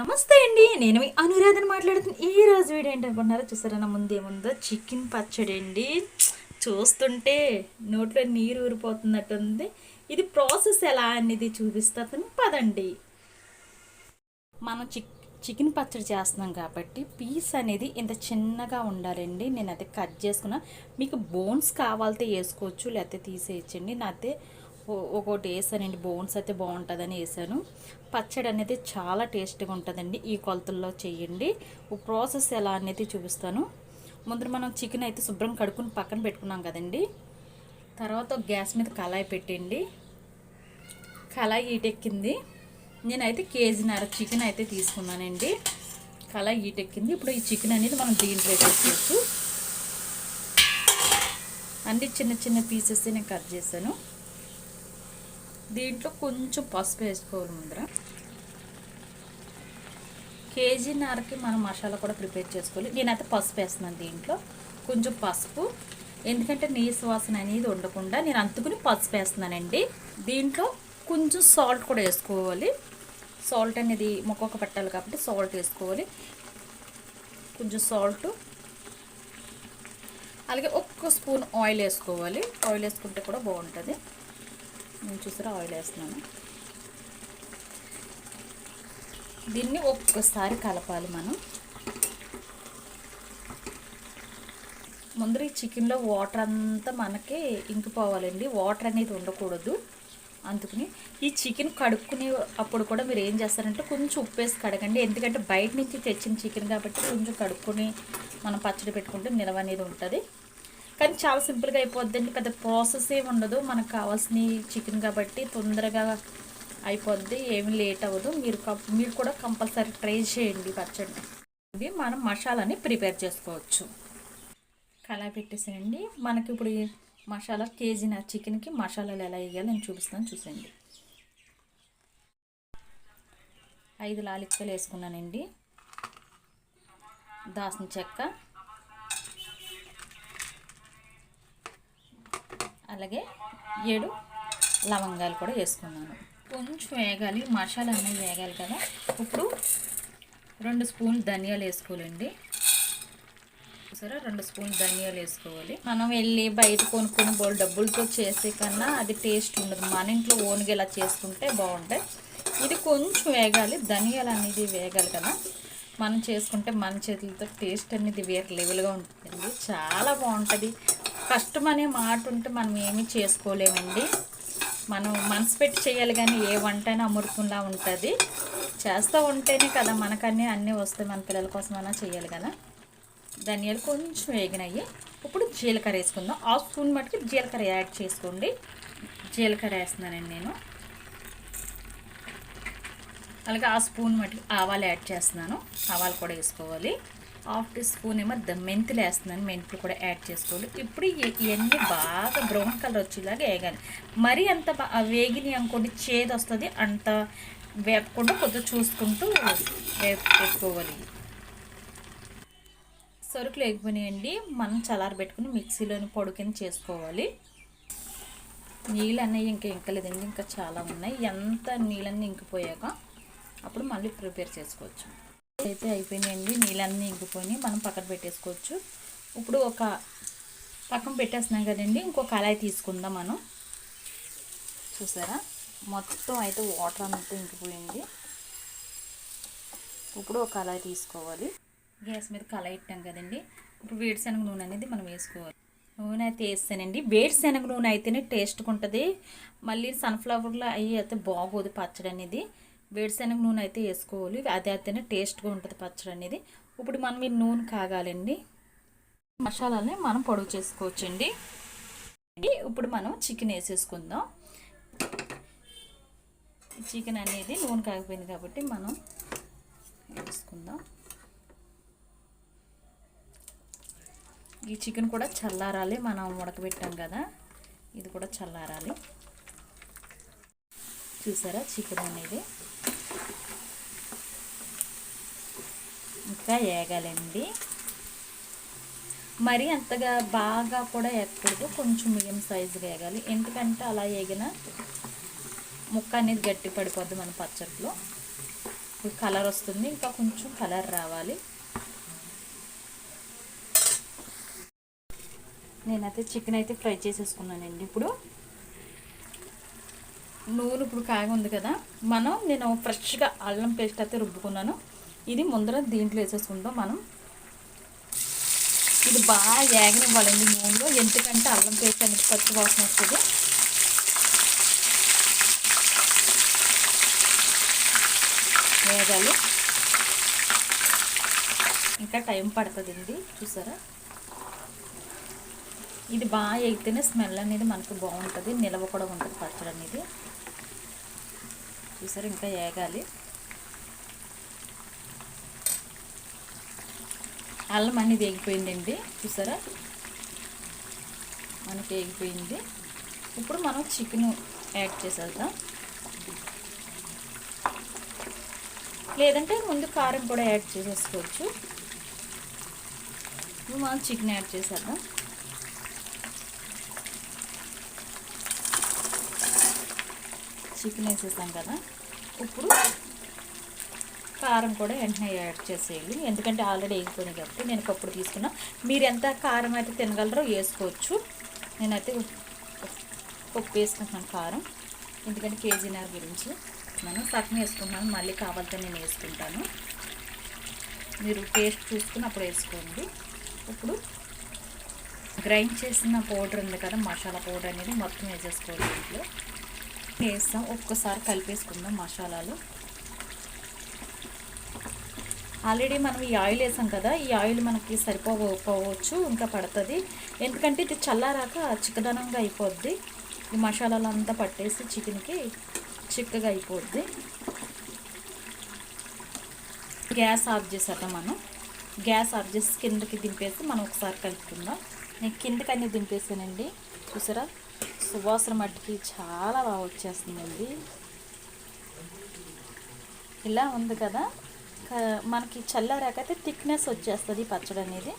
నమస్తే అండి నేను మీ అనురాధన మాట్లాడుతున్న ఈ రోజు వీడియో ఏంటనుకున్నారో చూసారా? నా ముందు ఏముందో చికెన్ పచ్చడి అండి. చూస్తుంటే నోట్లో నీరు ఊరిపోతున్నట్టుంది. ఇది ప్రాసెస్ ఎలా అనేది చూపిస్తాను పదండి. మనం చిక్ చికెన్ పచ్చడి చేస్తున్నాం కాబట్టి పీస్ అనేది ఇంత చిన్నగా ఉండాలండి. నేను అయితే కట్ చేసుకున్నా. మీకు బోన్స్ కావాలితే వేసుకోవచ్చు లేకపోతే తీసేయచ్చండి. నాతే ఒకటి వేసానండి. బోన్స్ అయితే బాగుంటుందని వేసాను. పచ్చడి అనేది చాలా టేస్ట్గా ఉంటుందండి. ఈ కొలతల్లో చేయండి. ప్రాసెస్ ఎలా అనేది చూపిస్తాను. ముందు మనం చికెన్ అయితే శుభ్రం కడుక్కుని పక్కన పెట్టుకున్నాం కదండి. తర్వాత గ్యాస్ మీద కళాయి పెట్టండి. కళాయి ఈటెక్కింది నేనైతే కేజీన్నర చికెన్ అయితే తీసుకున్నానండి. కళాయి ఈటెక్కింది ఇప్పుడు ఈ చికెన్ అనేది మనం దీంట్లో వేసేసుకోవచ్చు. అన్ని చిన్న చిన్న పీసెస్ నేను కట్ చేశాను. దీంట్లో కొంచెం పసుపు వేసుకోవాలి ముందర. కేజీన్నరకి మనం మసాలా కూడా ప్రిపేర్ చేసుకోవాలి. నేనైతే పసుపు వేస్తున్నాను దీంట్లో. కొంచెం పసుపు. ఎందుకంటే నీసు వాసన అనేది ఉండకుండా నేను అంతుకుని పసుపు వేస్తున్నానండి. దీంట్లో కొంచెం సాల్ట్ కూడా వేసుకోవాలి. సాల్ట్ అనేది మొక్కొక్క పెట్టాలి కాబట్టి సాల్ట్ వేసుకోవాలి. కొంచెం సాల్ట్. అలాగే ఒక్క స్పూన్ ఆయిల్ వేసుకోవాలి. ఆయిల్ వేసుకుంటే కూడా బాగుంటుంది. నేను చూసారా? ఆయిల్ వేస్తున్నాను. దీన్ని ఒక్కసారి కలపాలి మనం. ముందర ఈ చికెన్లో వాటర్ అంతా మనకి ఇంకిపోవాలండి. వాటర్ అనేది ఉండకూడదు. అందుకని ఈ చికెన్ కడుక్కునే అప్పుడు కూడా మీరు ఏం చేస్తారంటే కొంచెం ఉప్పు వేసి కడగండి. ఎందుకంటే బయట నుంచి తెచ్చిన చికెన్ కాబట్టి కొంచెం కడుక్కొని మనం పచ్చడి పెట్టుకుంటే నిలవ అనేది ఉంటుంది. కానీ చాలా సింపుల్గా అయిపోద్దండి. పెద్ద ప్రాసెస్ ఏమి ఉండదు. మనకు కావాల్సిన చికెన్ కాబట్టి తొందరగా అయిపోద్ది. ఏమి లేట్ అవ్వదు. మీరు మీరు కూడా కంపల్సరీ ట్రై చేయండి పచ్చడి. ఇది మనం మసాలాని ప్రిపేర్ చేసుకోవచ్చు. కళాయి పెట్టేసానండి మనకి ఇప్పుడు మసాలా కేజీన చికెన్కి మసాలాలు ఎలా వేయాలో నేను చూపిస్తాను. చూసేయండి. ఐదు లాలిక్కలు వేసుకున్నానండి. దాసిన చెక్క. అలాగే ఏడు లవంగాలు కూడా వేసుకున్నాను. కొంచెం వేగాలి మసాలా అనేది వేగాలి కదా. ఇప్పుడు రెండు స్పూన్లు ధనియాలు వేసుకోవాలండి. సరే రెండు స్పూన్ ధనియాలు వేసుకోవాలి. మనం వెళ్ళి బయట కొనుక్కుని బోల్ డబ్బులతో చేసే కన్నా అది టేస్ట్ ఉండదు. మన ఇంట్లో ఓన్గా ఇలా చేసుకుంటే బాగుంటాయి. ఇది కొంచెం వేగాలి. ధనియాలు అనేది వేగాలి కదా. మనం చేసుకుంటే మన చేతులతో టేస్ట్ అనేది వేరే లెవెల్గా ఉంటుందండి. చాలా బాగుంటుంది. కష్టం అనే మాట ఉంటే మనం ఏమీ చేసుకోలేమండి. మనం మనసు పెట్టి చేయాలి కానీ ఏ వంట అయినా అమృతంలా ఉంటుంది. చేస్తూ ఉంటేనే కదా మనకన్నీ అన్నీ వస్తాయి మన పిల్లల కోసమైనా చేయాలి కదా. ధనియాలు కొంచెం వేగినాయి. ఇప్పుడు జీలకర్ర వేసుకుందాం. హాఫ్ స్పూన్ మటుకు జీలకర్ర యాడ్ చేసుకోండి. జీలకర్ర వేస్తున్నానండి నేను. అలాగే ఆ స్పూన్ మటుకు ఆవాలు యాడ్ చేస్తున్నాను. ఆవాలు కూడా వేసుకోవాలి. హాఫ్ టీ స్పూన్ ఏమో మెంతులు వేస్తున్నాను. మెంతులు కూడా యాడ్ చేసుకోవాలి. ఇప్పుడు ఇవన్నీ బాగా బ్రౌన్ కలర్ వచ్చేలాగా వేగాలి మరీ అంత వేగిని అనుకోండి చేదు వస్తుంది. అంత వేపకుండా కొద్దిగా చూసుకుంటూ వేపు వేపుకోవాలి. సరుకులు వేగిపోయినాయండి. మనం చల్లారబెట్టుకుని మిక్సీలోని పొడి కింద చేసుకోవాలి. నీళ్ళు అనేవి ఇంకా ఇంకలేదండి. ఇంకా చాలా ఉన్నాయి. ఎంత నీళ్ళన్నీ ఇంకిపోయాక అప్పుడు మళ్ళీ ప్రిపేర్ చేసుకోవచ్చు. అయితే అయిపోయినాయండి. నీళ్ళన్నీ ఇంకిపోయి మనం పక్కన పెట్టేసుకోవచ్చు. ఇప్పుడు ఒక పక్కన పెట్టేస్తున్నాం కదండి. ఇంకో కళాయి తీసుకుందాం మనం. చూసారా? మొత్తం అయితే వాటర్ అంతా ఇంకిపోయింది. ఇప్పుడు ఒక కళాయి తీసుకోవాలి. గ్యాస్ మీద కళాయి ఇట్టాం కదండి. ఇప్పుడు వేరుశనగ నూనె అనేది మనం వేసుకోవాలి. నూనె అయితే వేస్తానండి. వేరుశనగ నూనె అయితేనే టేస్ట్గా ఉంటుంది. మళ్ళీ సన్ఫ్లవర్లో అవి అయితే బాగోదు పచ్చడి అనేది వేడిశనగ నూనె అయితే వేసుకోవాలి. అది అయితేనే టేస్ట్గా ఉంటుంది పచ్చడి అనేది. ఇప్పుడు మనం ఈ నూనె కాగాలండి. మసాలాలని మనం పొడుగు చేసుకోవచ్చండి. ఇప్పుడు మనం చికెన్ వేసేసుకుందాం. చికెన్ అనేది నూనె కాగిపోయింది కాబట్టి మనం వేసుకుందాం. ఈ చికెన్ కూడా చల్లారాలి. మనం ఉడకబెట్టాం కదా. ఇది కూడా చల్లారాలి. చూసారా చికెన్ అనేది? ఇంకా వేగాలండి మరి అంతగా బాగా కూడా వేయకూడదు కొంచెం మీడియం సైజుగా వేగాలి ఎందుకంటే అలా వేగిన ముక్క అనేది గట్టి పడిపోద్ది మన పచ్చట్లో. ఇప్పుడు కలర్ వస్తుంది ఇంకా కొంచెం కలర్ రావాలి. నేనైతే చికెన్ అయితే ఫ్రై చేసేసుకున్నానండి ఇప్పుడు. నూనె ఇప్పుడు కాగి ఉంది కదా. మనం నేను ఫ్రెష్గా అల్లం పేస్ట్ అయితే రుబ్బుకున్నాను. ఇది ముందర దీంట్లో వేసేసుకుంటాం మనం. ఇది బాగా ఏగనివ్వాలండి నూనెలో ఎందుకంటే అల్లం పేస్ట్ అనేది పచ్చి వాసన వస్తుంది. వేగాలి ఇంకా టైం పడుతుందండి చూసారా? ఇది బాగా ఎగితేనే స్మెల్ అనేది మనకు బాగుంటుంది నిలవ కూడా ఉంటుంది పచ్చడి అనేది. చూసారా ఇంకా ఏగాలి. అల్లం అనేది ఎగిపోయిందండి చూసారా? మనకి ఎగిపోయింది ఇప్పుడు మనం చికెన్ యాడ్ చేసేద్దాం. లేదంటే ముందు కారం కూడా యాడ్ చేసేసుకోవచ్చు. ఇప్పుడు మనం చికెన్ యాడ్ చేసేద్దాం. చికెన్ వేసేసాం కదా. ఇప్పుడు కారం కూడా వెంటనే యాడ్ చేసేయాలి ఎందుకంటే ఆల్రెడీ వేగిపోయినాయి కాబట్టి నేను కప్పుడు తీసుకున్నా. మీరు ఎంత కారం అయితే తినగలరో వేసుకోవచ్చు. నేనైతే ఉప్పు వేసుకుంటున్నాను కారం. ఎందుకంటే కేజీన్నర గురించి మనం సగం వేసుకుంటున్నాను. మళ్ళీ కావాలితే నేను వేసుకుంటాను. మీరు టేస్ట్ చూసుకుని అప్పుడు వేసుకోండి. ఇప్పుడు గ్రైండ్ చేసిన పౌడర్ ఉంది కదా మసాలా పౌడర్ అనేది మొత్తం వేసేసుకోవాలి ఇంట్లో. వేస్తాం ఒక్కసారి కలిపేసుకుందాం మసాలాలు. ఆల్రెడీ మనం ఈ ఆయిల్ వేసాం కదా ఈ ఆయిల్ మనకి సరిపోకపోవచ్చు ఇంకా పడుతుంది. ఎందుకంటే ఇది చల్లారాక చిక్కదనంగా అయిపోద్ది. ఈ మసాలాలు అంతా పట్టేసి చికెన్కి చిక్కగా అయిపోద్ది. గ్యాస్ ఆఫ్ చేసాక మనం. గ్యాస్ ఆఫ్ చేసి కిందకి దింపేసి మనం ఒకసారి కలుపుకుందాం. నేను కిందకి అన్నీ దింపేసానండి. చూసారా? సువాసన మట్టికి చాలా బాగా వచ్చేస్తుందండి. ఇలా ఉంది కదా? మనకి చల్లారాకైతే థిక్నెస్ వచ్చేస్తుంది పచ్చడి అనేది.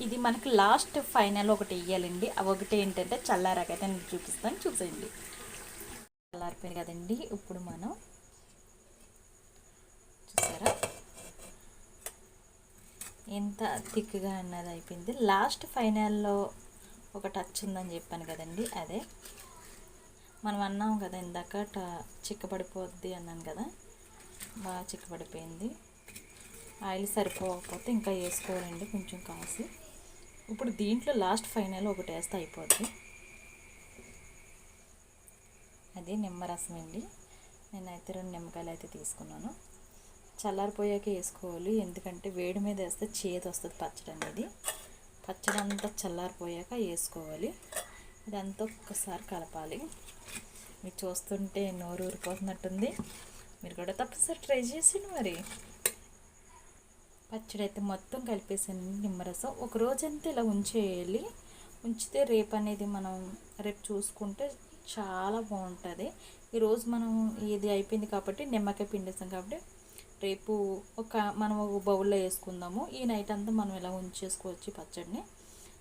ఇది మనకి లాస్ట్ ఫైనల్ ఒకటి వేయాలండి అవి ఒకటి ఏంటంటే చల్లారాకైతే నేను చూపిస్తాను. చూసేయండి. చల్లారిపోయింది కదండి. ఇప్పుడు మనం చూసారా? ఎంత థిక్గా అన్నది అయిపోయింది. లాస్ట్ ఫైనల్లో ఒక టచ్ ఉందని చెప్పాను కదండి. అదే. మనం అన్నాం కదా ఇందాక చిక్కబడిపోద్ది అన్నాను కదా బాగా చిక్కబడిపోయింది. ఆయిల్ సరిపోకపోతే ఇంకా వేసుకోవాలండి కొంచెం కాసి. ఇప్పుడు దీంట్లో లాస్ట్ ఫైనల్ ఒకటి వేస్తే అయిపోద్ది. అది నిమ్మరసం అండి. నేనైతే రెండు నిమ్మకాయలు అయితే తీసుకున్నాను. చల్లారిపోయాక వేసుకోవాలి ఎందుకంటే వేడి మీద వేస్తే చేతి వస్తుంది పచ్చడి అనేది. పచ్చడి అంతా చల్లారిపోయాక వేసుకోవాలి. ఇదంతా ఒక్కసారి కలపాలి. మీరు చూస్తుంటే నోరు ఊరిపోతున్నట్టుంది. మీరు కూడా తప్పనిసరి ట్రై చేసిండు మరి. పచ్చడి అయితే మొత్తం కలిపేసాను నిమ్మరసం ఒక రోజంతా ఇలా ఉంచేయాలి. ఉంచితే రేపు అనేది మనం రేపు చూసుకుంటే చాలా బాగుంటుంది. ఈరోజు మనం ఇది అయిపోయింది కాబట్టి నిమ్మకాయ పిండేసాం కాబట్టి రేపు ఒక మనం ఒక బౌల్లో వేసుకుందాము. ఈ నైట్ అంతా మనం ఇలా ఉంచేసుకోవచ్చు పచ్చడిని.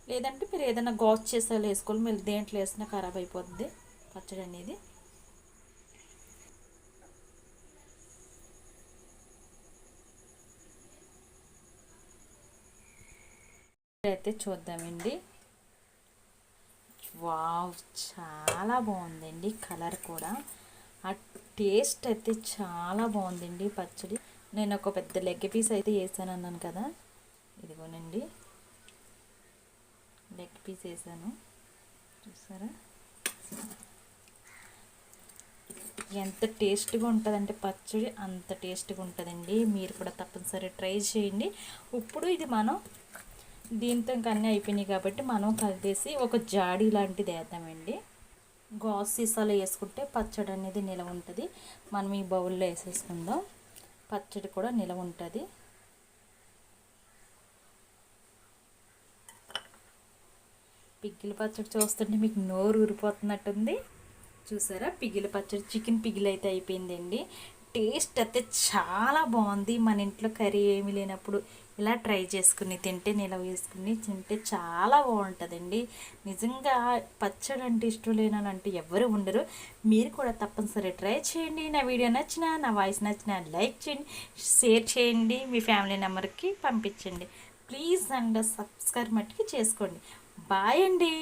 లేదంటే మీరు ఏదైనా గాజ్ చేసేలా వేసుకోవాలి మీరు దేంట్లో వేసినా ఖరాబ్ అయిపోద్ది పచ్చడి అనేది. అయితే చూద్దామండి. వావ్ చాలా బాగుందండి కలర్ కూడా. ఆ టేస్ట్ అయితే చాలా బాగుందండి పచ్చడి. నేను ఒక పెద్ద లెగ్ పీస్ అయితే వేసాను అన్నాను కదా. ఇదిగోనండి. లెగ్ పీస్ వేసాను. చూసారా? ఎంత టేస్ట్గా ఉంటుందంటే పచ్చడి అంత టేస్ట్గా ఉంటుందండి. మీరు కూడా తప్పనిసరి ట్రై చేయండి. ఇప్పుడు ఇది మనం దీంతో ఇంకా అన్నీ అయిపోయినాయి కాబట్టి మనం కలిపేసి ఒక జాడీ లాంటిది వేద్దామండి. గాస్ సీసాలో వేసుకుంటే పచ్చడి అనేది నిలవ ఉంటుంది. మనం ఈ బౌల్లో వేసేసుకుందాం. పచ్చడి కూడా నిలవ ఉంటుంది. పిగ్గిల పచ్చడి చూస్తుంటే మీకు నోరు ఊరిపోతున్నట్టుంది. చూసారా? పిగిల పచ్చడి చికెన్ పిగిల్ అయితే అయిపోయిందండి. టేస్ట్ అయితే చాలా బాగుంది. మన ఇంట్లో కర్రీ ఏమి లేనప్పుడు ఇలా ట్రై చేసుకుని తింటే నిలవ వేసుకుని తింటే చాలా బాగుంటుందండి. నిజంగా పచ్చడి అంటే ఇష్టం లేనంటే అంటే ఎవరు ఉండరు. మీరు కూడా తప్పనిసరి ట్రై చేయండి. నా వీడియో నచ్చినా నా వాయిస్ నచ్చినా లైక్ చేయండి షేర్ చేయండి. మీ ఫ్యామిలీ నెంబర్కి పంపించండి. ప్లీజ్ అండ్ సబ్స్క్రైబ్ మట్టుకి చేసుకోండి. బాయ్ అండి.